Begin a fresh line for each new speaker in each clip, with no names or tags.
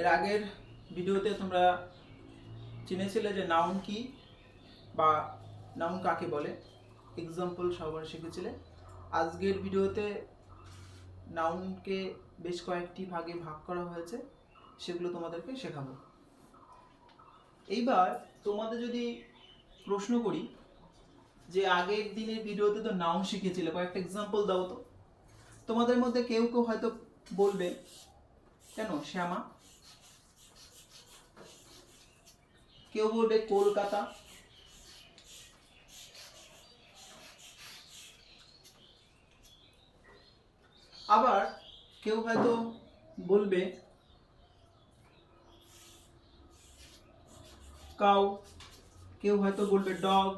এর আগের ভিডিওতে তোমরা চিনেছিলে যে নাউন কি বা নাউন কাকে বলে? এক্সাম্পল সবার শিখেছিলে। আজকের ভিডিওতে নাউনকে বেশ কয়েকটি ভাগে ভাগ করা হয়েছে, সেগুলো তোমাদেরকে শেখাবো। এইবার তোমাদের যদি প্রশ্ন করি যে আগের দিনের ভিডিওতে তো নাউন শিখেছিলে, কয়েকটা এক্সাম্পল দাও তো। তোমাদের মধ্যে কেউ কেউ হয়তো বলবে, কেন? শ্যামা? কেউ বলবে কলকাতা। আবার কেউ হয়তো বলবে কাউ, কেউ হয়তো বলবে ডগ।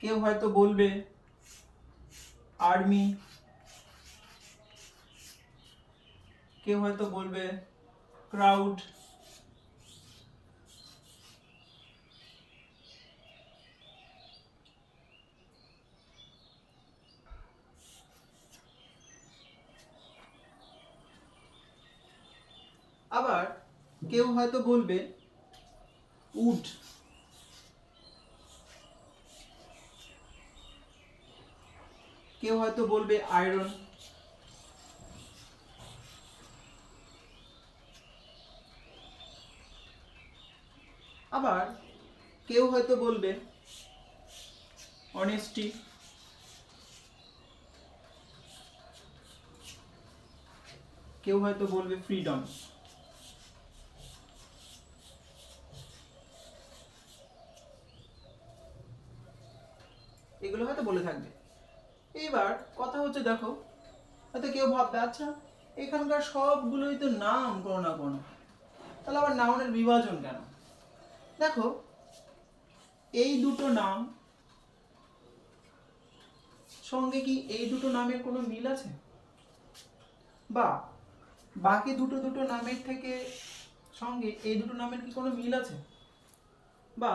কেউ হয়তো বলবে আর্মি। কেউ হয়তো বলবে ক্রাউড আবার কেউ হয়তো বলবে উড। কেউ হয়তো বলবে আয়রন। আবার কেউ হয়তো বলবে অনেস্টি কেউ হয়তো বলবে ফ্রিডম এগুলো হয়তো বলে থাকবে। এইবার কথা হচ্ছে দেখো, হয়তো কেউ ভাববে আচ্ছা এখানকার সবগুলোই তো নাম কোনো না কোনো তাহলে আবার নাউনের বিভাজন কেন? দেখো, এই দুটো নাম, সঙ্গে কি এই দুটো নামের কোনো মিল আছে? বা, বাকি দুটো দুটো নামের থেকে সঙ্গে এই দুটো নামের কি কোনো মিল আছে? বা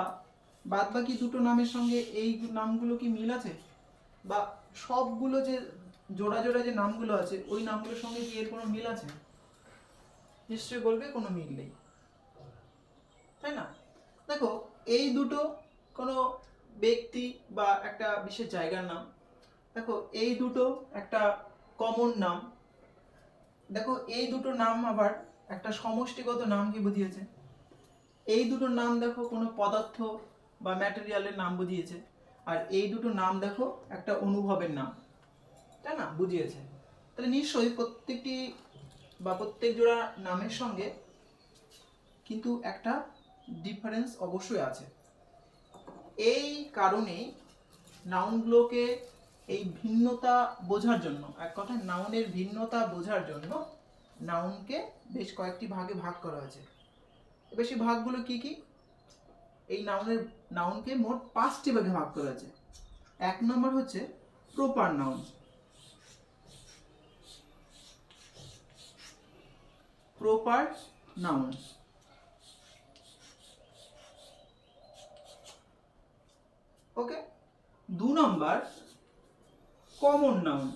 বাদ বাকি দুটো নামের সঙ্গে এই নামগুলো কি মিল আছে? বা, সবগুলো যে জোড়া জোড়া যে নামগুলো আছে, ওই নামগুলোর সঙ্গে কি এর কোনো মিল আছে? নিশ্চয়ই বলবে কোনো মিল নেই। তাই না? দেখো, এই দুটো কোনো ব্যক্তি বা একটা বিশেষ জায়গার নাম, দেখো, এই দুটো একটা কমন নাম, দেখো, এই দুটো নাম আবার একটা সমষ্টিগত নাম কি বুঝিয়েছে? এই দুটো নাম দেখো কোনো পদার্থ বা ম্যাটেরিয়ালের নাম বুঝিয়েছে, আর এই দুটো নাম দেখো একটা অনুভবের নাম, তাই না? বুঝিয়েছে। তাহলে নিশ্চয়ই প্রত্যেকটি বা প্রত্যেক জোড়া নামের সঙ্গে কিন্তু একটা ডিফারেন্স অবশ্যই আছে। এই কারণে নাউনগুলোকে এই ভিন্নতা বোঝার জন্য, এক কথায় নাউনের ভিন্নতা বোঝার জন্য নাউনকে বেশ কয়েকটি ভাগে ভাগ করা হয়েছে। এবার সেই ভাগগুলো কি কি? এই নাউনের নাউনকে মোট পাঁচটি ভাগে ভাগ করা হয়েছে। এক নম্বর হচ্ছে প্রপার নাউন প্রপার নাউন দু number common noun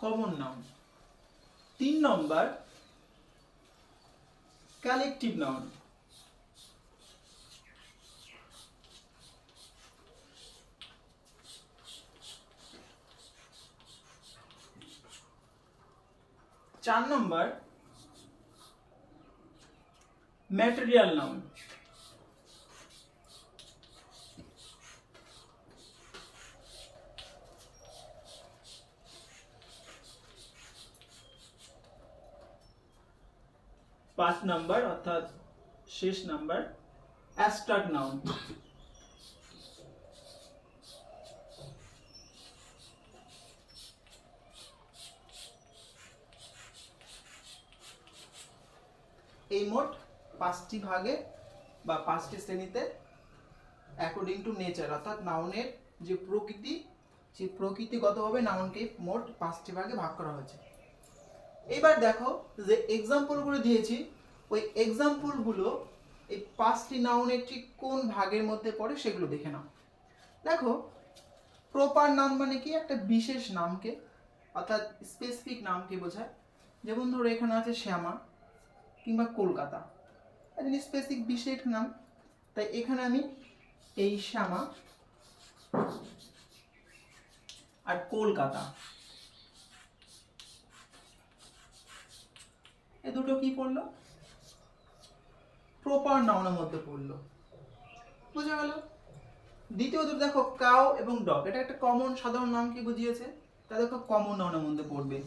common noun তিন নম্বর কালেকটিভ নাউন। চার নম্বর ম্যাটেরিয়াল নাউন পাঁচ নাম্বার অর্থাৎ শেষ নাম্বার অ্যাবস্ট্রাক্ট নাউন এই মোট পাঁচটি ভাগে বা পাঁচটি শ্রেণীতে অ্যাকর্ডিং টু নেচার অর্থাৎ নাউনের যে প্রকৃতি, সেই প্রকৃতিগতভাবে নাউনকে মোট পাঁচটি ভাগে ভাগ করা হয়েছে। এবার দেখো যে এক্সাম্পলগুলো দিয়েছি, ওই এক্সাম্পলগুলো এই পাঁচটি নাউনের ঠিক কোন ভাগের মধ্যে পড়ে সেগুলো দেখে নাও। দেখো প্রপার নাম মানে কি? একটা বিশেষ নামকে অর্থাৎ স্পেসিফিক নামকে বোঝায়। যেমন ধরো এখানে আছে শ্যামা। কিংবা কলকাতা। স্পেসিফিক বিশেষ নাম। তাই এখানে আমি এই শ্যামা আর কলকাতা। এ দুটো কি পড়ল? প্রপার নাউনের মধ্যে পড়ল। বোঝা গেল? দ্বিতীয়ত দেখো কাউ এবং ডগ এটা একটা কমন সাধারণ নাম কি বুঝিয়েছে? তা দেখো কমন নাউনের মধ্যে পড়বে।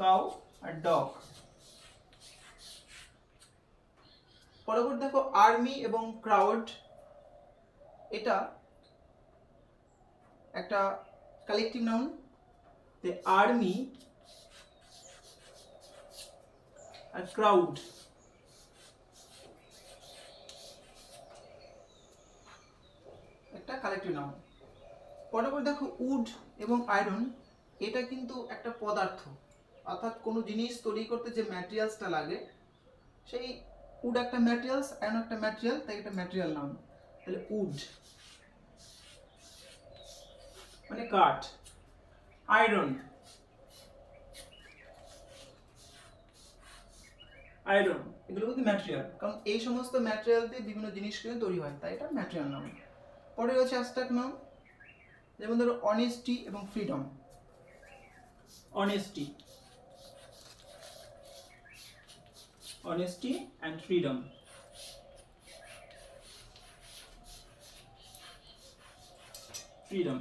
কাউ আর ডগ। পরবর্তী দেখো, আর্মি এবং ক্রাউড। এটা একটা কালেকটিভ নাউন the army আর ক্রাউড একটা কালেকটিভ নাউন পরবর্তী দেখো উড এবং আয়রন এটা কিন্তু একটা পদার্থ। অর্থাৎ কোনো জিনিস তৈরি করতে যে ম্যাটেরিয়ালসটা লাগে, সেই উড একটা ম্যাটেরিয়ালস আয়রন একটা ম্যাটেরিয়াল তাই একটা ম্যাটেরিয়াল নাম। তাহলে উড। মানে কাঠ। আয়রন। আয়রন, এগুলো কিন্তু ম্যাটেরিয়াল কারণ এই সমস্ত ম্যাটেরিয়াল দিয়ে বিভিন্ন জিনিস কিন্তু তৈরি হয়, তাই এটা ম্যাটেরিয়াল নাম। পরে রয়েছে অ্যাস্ট্রাক্ট নাম, যেমন ধরো অনেস্টি এবং freedom honesty honesty and freedom freedom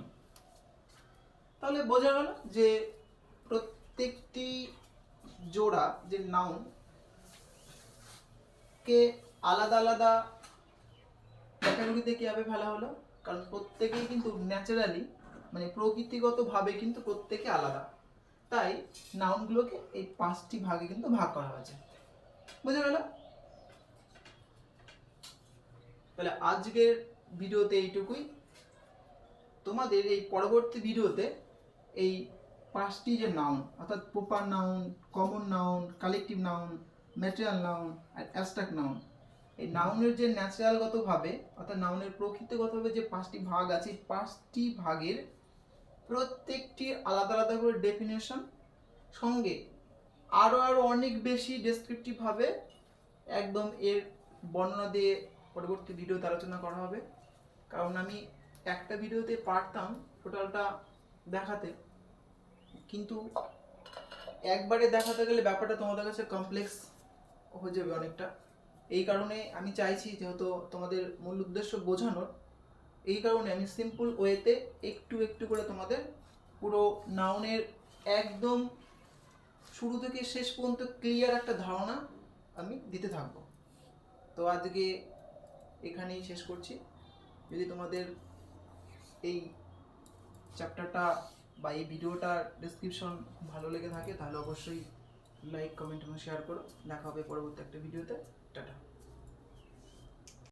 তাহলে বোঝা গেল যে প্রত্যেকটি জোড়া, যে নাউন কে আলাদা আলাদা ক্যাটাগরিতে কীভাবে ফেলা হলো? কারণ প্রত্যেকেই কিন্তু ন্যাচারালি মানে প্রকৃতিগতভাবে কিন্তু প্রত্যেকে আলাদা। তাই নাউনগুলোকে এই পাঁচটি ভাগে কিন্তু ভাগ করা হয়েছে। বোঝা গেল? তাহলে আজকের ভিডিওতে এইটুকুই। তোমাদের এই পরবর্তী ভিডিওতে এই পাঁচটি যে নাউন অর্থাৎ proper noun common noun collective noun material noun আর অ্যাবস্ট্রাক্ট নাউন এই নাউনের যে ন্যাচারালগতভাবে অর্থাৎ নাউনের প্রকৃতিগতভাবে যে পাঁচটি ভাগ আছে পাঁচটি ভাগের প্রত্যেকটির আলাদা আলাদা করে ডেফিনেশন সঙ্গে আরও আরও অনেক বেশি ডেসক্রিপটিভভাবে একদম এর বর্ণনা দিয়ে পরবর্তী ভিডিওতে আলোচনা করা হবে। কারণ আমি একটা ভিডিওতে পারতাম টোটালটা দেখাতে। কিন্তু একবারে দেখাতে গেলে ব্যাপারটা তোমাদের কাছে কমপ্লেক্স হয়ে যাবে অনেকটা। এই কারণে আমি চাইছি যেহেতু তোমাদের মূল উদ্দেশ্য বোঝানোর, এই কারণে আমি সিম্পল ওয়েতে একটু একটু করে তোমাদের পুরো নাউনের একদম শুরু থেকে শেষ পর্যন্ত ক্লিয়ার একটা ধারণা আমি দিতে থাকব। তো আজকে এখানেই শেষ করছি। যদি তোমাদের এই চ্যাপ্টারটা বা এই ভিডিওটার ডিসক্রিপশন ভালো লেগে থাকে, তাহলে অবশ্যই লাইক কমেন্ট এবং শেয়ার করো। দেখা হবে পরবর্তী একটা ভিডিওতে টাটা।